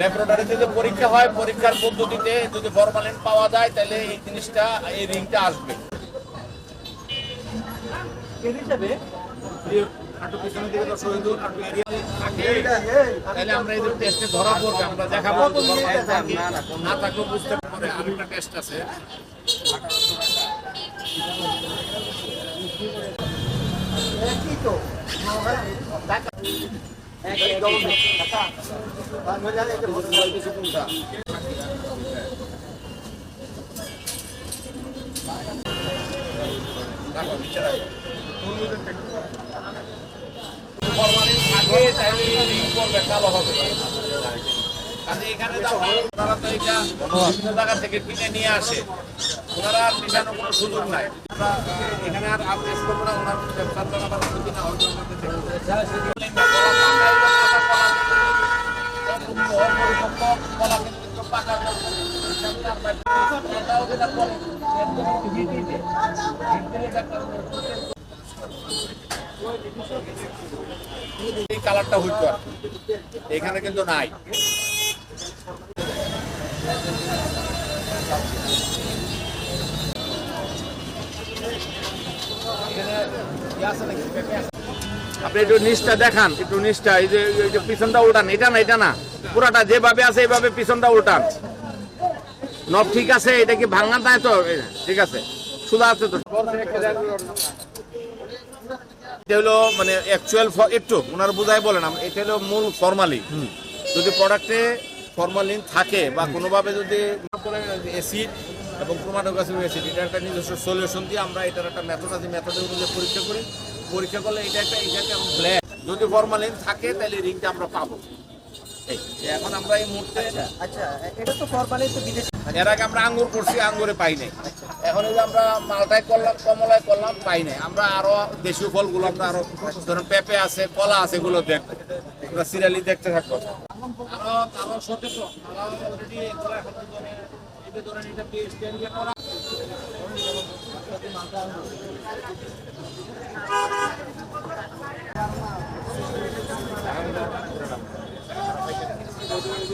ল্যাবরেটরিতে যদি পরীক্ষা হয় পরীক্ষার পদ্ধতিতে যদি ফরমালিন পাওয়া যায় তাহলে এই জিনিসটা এই রিংটা আসবে। তো তাহলে আমরা এই টেস্টে ধরা পড়বে আমরা দেখাবো। না থাকলেও বুঝতে পারে আরেকটা টেস্ট আছে। দেখো, নিচে এখানে ওনারা তো এটা থেকে কিনে নিয়ে আসে ওনারা আর মিশানোর কোনো সুযোগ নাই এখানে আর আপডেট করব না ওনার ব্যবসার দেখব। অপরিপক্ক কলা কিন্তু একটু পাকা করব। এটাও যেটা করে, একদম হিট হিটে। হিট দিলে একটা এই কালারটা হইতো আর এখানে কিন্তু নাই। আপনি একটু নিচটা দেখান, একটু নিচটা এই যে পিছনটা উল্টান, এটা না এটা না। পুরাটা যেভাবে আছে এইভাবে পিছনটা উল্টান। নব ঠিক আছে এটা কি ভাঙা তাই তো? ঠিক আছে। সুদা আছে তো। এটা হলো মানে অ্যাকচুয়াল একটু ওনার বুঝাই বলেন এটা হলো মূল ফর্মালি যদি প্রোডাক্টে ফরমালিন থাকে বা কোনোভাবে যদি অ্যাসিড এবং ক্রোমাটোগ্রাফিক অ্যাসিড এটা একটা নিজস্ব সলিউশন দিয়ে আমরা এটার একটা মেথড আছে মেথডে অনুযায়ী পরীক্ষা করি। পরীক্ষা করলে এটা একটা এটা একটা ব্ল্যাক যদি ফরমালিন থাকে তাহলে রিংটা আমরা পাবো। এখন আমরা এই মুহূর্তে আচ্ছা এটা তো ফরমালিন তো বিদেশি এর আগে আমরা আঙ্গুর করছি আঙ্গুরে পাই নাই। এখন এই যে আমরা মালটায় করলাম কমলায় করলাম পাই নাই। আমরা আরও দেশীয় ফলগুলো আমরা আরও ধরুন পেঁপে আছে কলা আছে এগুলো দেখব। আমরা সিরিয়ালি দেখতে থাকব। আরও আরও সচেতন আরও already এগুলো এখন ধরে এই যে ধরেন এটা PhD করা।